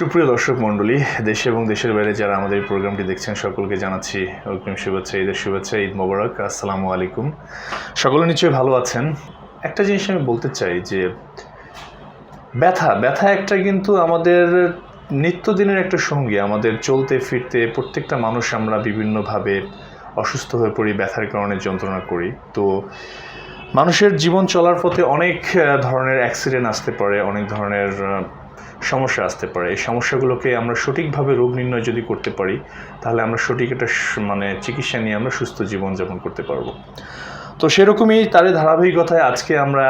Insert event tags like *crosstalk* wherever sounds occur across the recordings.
সুপ্রিয় দর্শক মণ্ডলী, দেশে এবং দেশের বাইরে যারা আমাদের এই প্রোগ্রামটি দেখছেন, সকলকে জানাচ্ছি অগ্রিম শুভেচ্ছা, ঈদের শুভেচ্ছা, ঈদ মোবারক। আসসালামু আলাইকুম। সকলে নিশ্চয়ই ভালো আছেন। একটা জিনিস আমি বলতে চাই যে, ব্যথা ব্যথা একটা কিন্তু আমাদের নিত্যদিনের একটা সঙ্গী, আমাদের চলতে, ফিরতে প্রত্যেকটা মানুষ আমরা বিভিন্নভাবে অসুস্থ হয়ে পড়ি, ব্যথার কারণে যন্ত্রণা করি। তো মানুষের জীবন চলার পথে অনেক ধরনের অ্যাক্সিডেন্ট আসতে পারে, অনেক ধরনের সমস্যা আসতে পারে। এই সমস্যাগুলোকে আমরা সঠিকভাবে রোগ নির্ণয় যদি করতে পারি, তাহলে আমরা সঠিক একটা মানে চিকিৎসা নিয়ে আমরা সুস্থ জীবনযাপন করতে পারব। তো সেরকমই তারই ধারাবাহিকতায় আজকে আমরা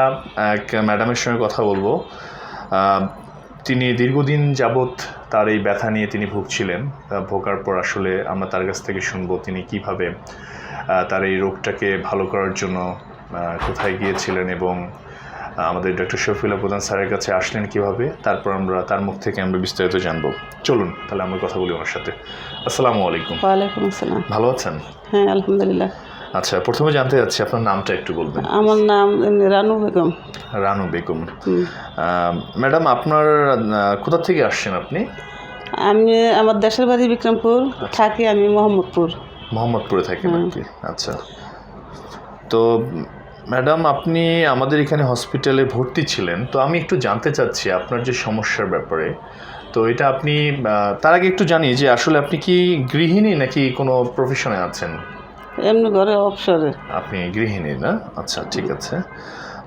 এক ম্যাডামের সঙ্গে কথা বলব। তিনি দীর্ঘদিন যাবৎ তার এই ব্যথা নিয়ে তিনি ভুগছিলেন। ভোগার পর আসলে আমরা তার কাছ থেকে শুনব তিনি কীভাবে তার এই রোগটাকে ভালো করার জন্য কোথায় গিয়েছিলেন এবং আমাদের ডক্টর শফিউল্লাহ প্রধান স্যারের কাছে আসলেন কীভাবে তারপর আমরা তার মুখ থেকে আমরা বিস্তারিত জানব। চলুন তাহলে আমরা কথা বলি ওনার সাথে। আসসালামু আলাইকুম। ওয়ালাইকুম আসসালাম। ভালো আছেন? হ্যাঁ আলহামদুলিল্লাহ। আচ্ছা প্রথমে জানতে চাচ্ছি আপনার নামটা একটু বলবেন আমার নাম রানু বেগম। রানু বেগম। ম্যাডাম আপনার কোথা থেকে আসছেন আপনি? আমি আমার দেশের বাড়ি বিক্রমপুর থাকি আমি মোহাম্মদপুর। মোহাম্মদপুরে থাকেন আর আচ্ছা। তো ম্যাডাম আপনি আমাদের এখানে হসপিটালে ভর্তি ছিলেন তো আমি একটু জানতে চাচ্ছি আপনার যে সমস্যার ব্যাপারে। তো এটা আপনি তার আগে একটু জানি যে আসলে আপনি কি গৃহিণী নাকি কোনো প্রফেশনে আছেন? এমনি ঘরে অবসরে আপনি গৃহিণী না? আচ্ছা ঠিক আছে।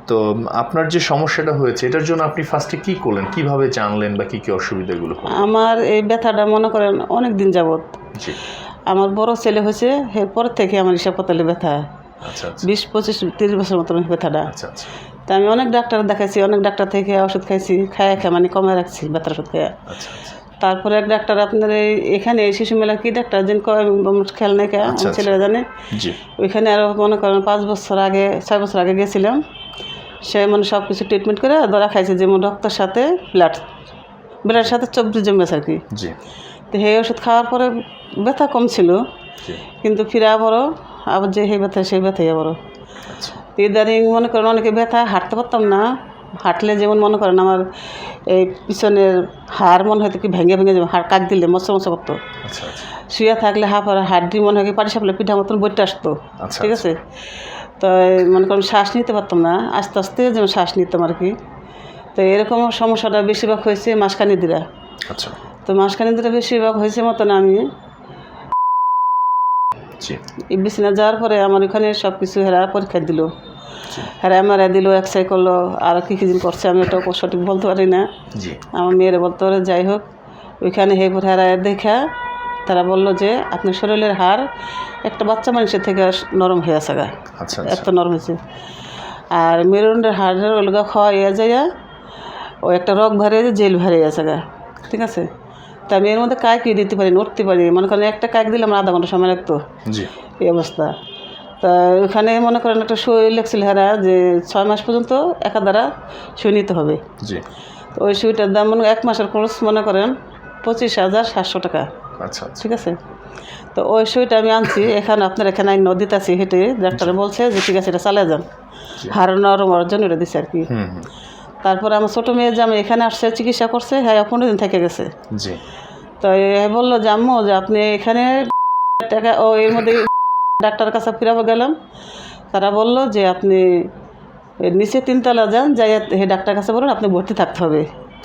তো আপনার যে সমস্যাটা হয়েছে এটার জন্য আপনি ফার্স্টে কি করলেন? কীভাবে জানলেন বা কি কি অসুবিধাগুলো আমার এই ব্যথাটা মনে করেন অনেক দিন যাবত আমার বড় ছেলে হয়েছে এরপর থেকে আমার হিসাব পাতালে ব্যথা। বিশ পঁচিশ তিরিশ বছর মতন ব্যথাটা আচ্ছা আচ্ছা। তা আমি অনেক ডাক্তার দেখাইছি অনেক ডাক্তার থেকে ওষুধ খাইছি খাইয়া খাই মানে কমে রাখছি ব্যথার ওষুধ খাইয়া। আচ্ছা আচ্ছা। তারপরে এক ডাক্তার আপনার এই এখানে শিশু মেলা কি ডাক্তার? যেন খেয়াল নাই আচ্ছা, আচ্ছা। ছেলেরা জানে। ওইখানে আরও মনে করেন পাঁচ বছর আগে ছয় বছর আগে গেছিলাম। সে মানে সব কিছু ট্রিটমেন্ট করে ধরা খাইছে যেমন রক্তের সাথে ব্লাড ব্লাডের সাথে চব্বিশ জমেছে আর কি। তো সেই ওষুধ খাওয়ার পরে ব্যথা কম ছিল। কিন্তু ফিরে আবারও আবার যে সেই ব্যথা সেই ব্যথাই আবারও। আচ্ছা। ইদানিং মনে করেন অনেকে ব্যথা হাঁটতে পারতাম না। হাঁটলে যেমন মনে করেন আমার এই পিছনের হাড় মনে হয়তো কি ভেঙে ভেঙে যাবে হাড় কাক দিলে মশা মশা করতো। আচ্ছা আচ্ছা। শুয়ে থাকলে হাফ আর হাড্ডি মনে হয় কি পাটি সাপলে পিঠা মতন বইটা আসতো। ঠিক আছে? তো মনে করেন শ্বাস নিতে পারতাম না। আস্তে আস্তে যেমন শ্বাস নিতাম আর কি। তো এরকম সমস্যাটা বেশিরভাগ হয়েছে মাসখানি দিরা আচ্ছা। তো মাসখানি দিরা বেশিরভাগ হয়েছে মতন আমি বিছানা যাওয়ার পরে আমার ওখানে সব কিছু হেরা পরীক্ষা দিল। হেরা এমআরআই দিল এক্সরে করল আর কী কী দিন করছে আমি ওটা সঠিক বলতে পারি না। জি। আমার মেয়েরা বলতে পারে যাই হোক ওইখানে হে হেরা দেখা তারা বলল যে আপনার শরীরের হাড় একটা বাচ্চা মানুষের থেকে নরম হয়ে আছে গা। আচ্ছা এত আচ্ছা নরম হয়েছে। আর মেরুদণ্ডের হাড়ের ওলগা খাওয়া ইয়ে যায় ও একটা রক ভারে জেল ভারে আছে গা। ঠিক আছে? তা আমি এর মধ্যে কাক দিতে পারি উঠতে পারি মনে করেন একটা কাক দিলাম আধা ঘণ্টা সময় লাগতো। এই অবস্থা। তা ওখানে মনে করেন একটা সই লেখছিল হেরা যে ছয় মাস পর্যন্ত একা দ্বারা সই নিতে হবে। তো ওই সুইটার দাম মনে এক মাসের কোর্স মনে করেন পঁচিশ হাজার সাতশো টাকা। আচ্ছা আচ্ছা। ঠিক আছে? তো ওই সুইটা আমি আনছি এখানে আপনার এখানে আমি নদীতে আছি হেঁটে ডাক্তারে বলছে যে ঠিক আছে এটা চালিয়ে যান। হওয়ার জন্য এটা দিছে আর কি। তারপরে আমার ছোটো মেয়ে যে আমি এখানে আসছে চিকিৎসা করছে হ্যাঁ পনেরো দিন থেকে গেছে। জি। তো এ বলল যে আম্মু যে আপনি এখানে টাকা ও এর মধ্যে ডাক্তার কাছে ফিরাবো গেলাম। তারা বলল যে আপনি নিচে তিনতলা যান যাই হে ডাক্তার কাছে বলুন আপনি ভর্তি থাকতে হবে।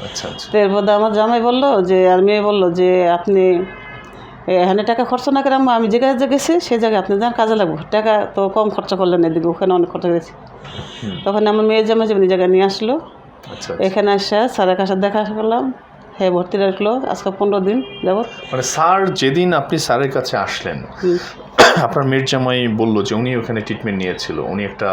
আচ্ছা আচ্ছা। তো এর মধ্যে আমার জামাই বলল যে আর মেয়ে বলল যে আপনি এখানে টাকা খরচ না করে আমি যে জায়গায় গেছি সেই জায়গায় আপনি যান কাজে লাগবো। টাকা তো কম খরচা করলেন এদিকে ওখানে অনেক খরচা গেছে তখন আমার মেয়ে জামাই যেমনি জায়গায় নিয়ে আসলো। এখানে আসা স্যারের কাছে দেখা করলাম। হ্যাঁ ভর্তি রাখল আজকে পনেরো দিন যাবত মানে স্যার যেদিন আপনি স্যারের কাছে আসলেন *coughs* আপনার মেয়ের জামাই বলল যে উনি ওখানে ট্রিটমেন্ট নিয়েছিল। উনি একটা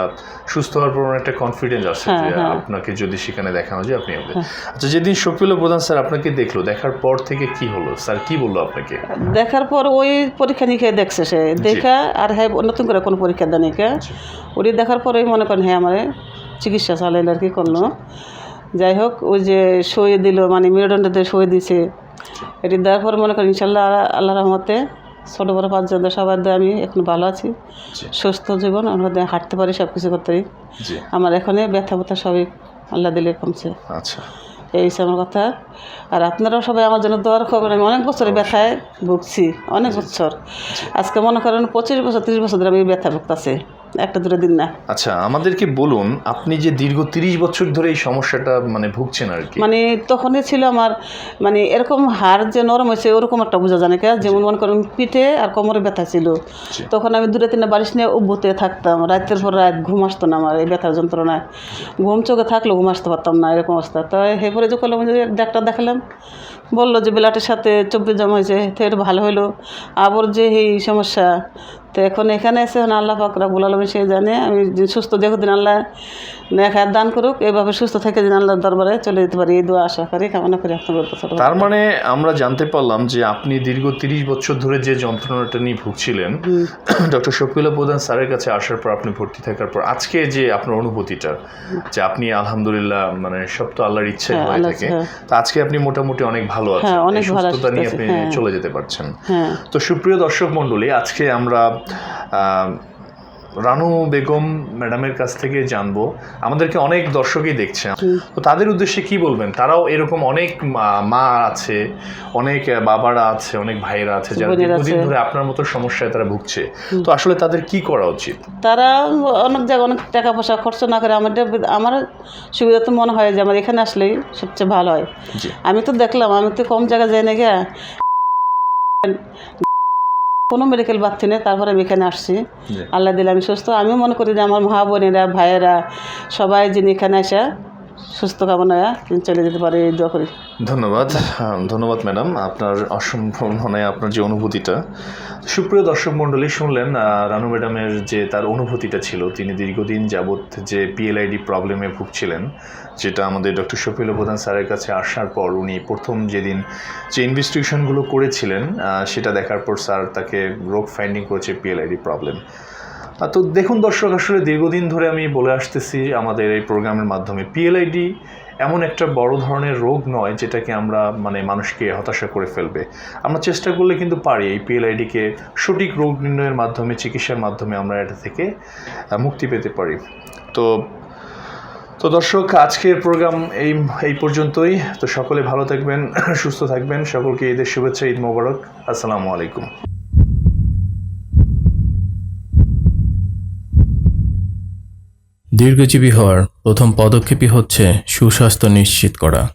সুস্থ হওয়ার পর একটা কনফিডেন্স আছে হ্যাঁ, যে হ্যাঁ। আপনাকে যদি সেখানে দেখানো যায় আপনি হবে। আচ্ছা যেদিন শফিউল প্রধান স্যার আপনাকে দেখল দেখার পর থেকে কি হলো? স্যার কি বলল আপনাকে? দেখার পর ওই পরীক্ষা নিরীক্ষা দেখছে সে। দেখা আর হ্যাঁ নতুন করে কোনো পরীক্ষা দেয় নাকি ওটি দেখার পরেই মনে করেন হ্যাঁ আমার চিকিৎসা চালাইল আর কি করল। যাই হোক ওই যে সই দিল মানে মেরুদণ্ডতে সই দিছে। এটি দেওয়ার পর মনে করেন ইনশাল্লাহ আল্লাহ রহমতে ছোটো বড়ো পাঁচজন সবার দিয়ে আমি এখন ভালো আছি। সুস্থ জীবন আমরা হাঁটতে পারি সব কিছু করতে পারি। আমার এখানে ব্যথা ব্যথা সবই আল্লাহ দিলে কমছে। আচ্ছা। এই হচ্ছে আমার কথা। আর আপনারাও সবাই আমার জন্য দোয়ার খবর আমি অনেক বছরের ব্যথায় ভুগছি অনেক বছর। আজকে মনে করেন পঁচিশ বছর তিরিশ বছর ধরে আমি ব্যথা ভুগতেছি। একটা দুটো দিন না। আচ্ছা আমাদেরকে বলুন আপনি যে দীর্ঘ তিরিশ বছর ধরে এই সমস্যাটা মানে ভুগছেন আর কি। মানে তখনই ছিল আমার মানে এরকম হাড় যে নরম হয়েছে ওরকম একটা বোঝা জানে কে? যেমন মনে করেন পিঠে আর কোমরে ব্যথা ছিল। তখন আমি দূরে তিনটা বালিশ নিয়ে উব্বুতে থাকতাম। রাতের পর রাত ঘুম আসতো না আমার এই ব্যথার যন্ত্রণায়। ঘুম চোখে থাকলেও ঘুম আসতে পারতাম না এরকম অবস্থা। তো হে পরে যে করলাম ডাক্তার দেখালাম। বলল যে ব্লাডের সাথে চব্বিশ জমা হয়েছে তো এটা ভালো হলো আবার যে এই সমস্যা তো এখন এখানে এসে এখন আল্লাহ পাকরা বলালাম সে জানে আমি সুস্থ দেখো দিন আল্লাহ হাত দান করুক এভাবে সুস্থ থেকে দিন আল্লাহর দরবারে চলে যেতে পারি এই দোয়া আশা করি কামনা করি আপনার তার মানে আমরা জানতে পারলাম যে আপনি দীর্ঘ তিরিশ বছর ধরে যে যন্ত্রণাটা নিয়ে ভুগছিলেন ডক্টর শফিউল্লাহ প্রধান স্যারের কাছে আসার পর আপনি ভর্তি থাকার পর আজকে যে আপনার অনুভূতিটা যে আপনি আলহামদুলিল্লাহ মানে সব তো আল্লাহর ইচ্ছে হ্যাঁ, হয়ে থাকে। তো আজকে আপনি মোটামুটি অনেক ভালো হ্যাঁ, অনেক সুস্থতা নিয়ে আপনি হ্যাঁ। চলে যেতে পারছেন হ্যাঁ তো সুপ্রিয় দর্শক মণ্ডলী আজকে আমরা আহ, রানু বেগম ম্যাডামের কাছ থেকে জানব। আমাদেরকে অনেক দর্শকই দেখছে। তো তাদের উদ্দেশ্যে কি বলবেন? তারাও এরকম অনেক মা- আছে অনেক বাবারা আছে অনেক ভাইরা আছে যারা দীর্ঘদিন ধরে আপনার মতো সমস্যায় তারা ভুগছে। তো আসলে তাদের কি করা উচিত? তারা অনেক জায়গায় অনেক টাকা পয়সা খরচ না করে আমার আমার সুবিধা তো মনে হয় যে আমার এখানে আসলেই সবচেয়ে ভালো হয়। আমি তো দেখলাম আমি তো কম জায়গায় যাই না গিয়া। কোনো মেডিকেল পাচ্ছি না তারপরে আমি এখানে আসছি। আল্লাহ দিলে আমি সুস্থ। আমিও মনে করি যে আমার মা বোনেরা ভাইয়েরা সবাই যিনি এখানে আসা সুস্থ কামনা চলে যেতে পারে এই দোয়া করি। ধন্যবাদ। ধন্যবাদ ম্যাডাম। আপনার অসম্ভব মানে আপনার যে অনুভূতিটা। সুপ্রিয় দর্শক মণ্ডলী শুনলেন রানু ম্যাডামের যে তার অনুভূতিটা ছিল তিনি দীর্ঘদিন যাবৎ যে পিএলআইডি প্রবলেমে ভুগছিলেন যেটা আমাদের ডক্টর শফিল প্রধান স্যারের কাছে আসার পর উনি প্রথম যেদিন যে ইনভেস্টিগেশনগুলো করেছিলেন সেটা দেখার পর স্যার তাকে রোগ ফাইন্ডিং করেছে পিএলআইডি প্রবলেম তো দেখুন দর্শক, আসলে দীর্ঘদিন ধরে আমি বলে আসতেছি আমাদের এই প্রোগ্রামের মাধ্যমে পিএলআইডি এমন একটা বড় ধরনের রোগ নয় যেটাকে আমরা মানে মানুষকে হতাশা করে ফেলবে। আমরা চেষ্টা করলে কিন্তু পারি এই পিএলআইডিকে সঠিক রোগ নির্ণয়ের মাধ্যমে, চিকিৎসার মাধ্যমে আমরা এটা থেকে মুক্তি পেতে পারি। তো তো দর্শক, আজকের প্রোগ্রাম এই এই পর্যন্তই। তো সকলে ভালো থাকবেন, *clears throat* সুস্থ থাকবেন। সকলকে ঈদের শুভেচ্ছা, ঈদ মোবারক। আসসালামু আলাইকুম। দীর্ঘজীবী হওয়ার প্রথম পদক্ষেপই হচ্ছে সুস্বাস্থ্য নিশ্চিত করা।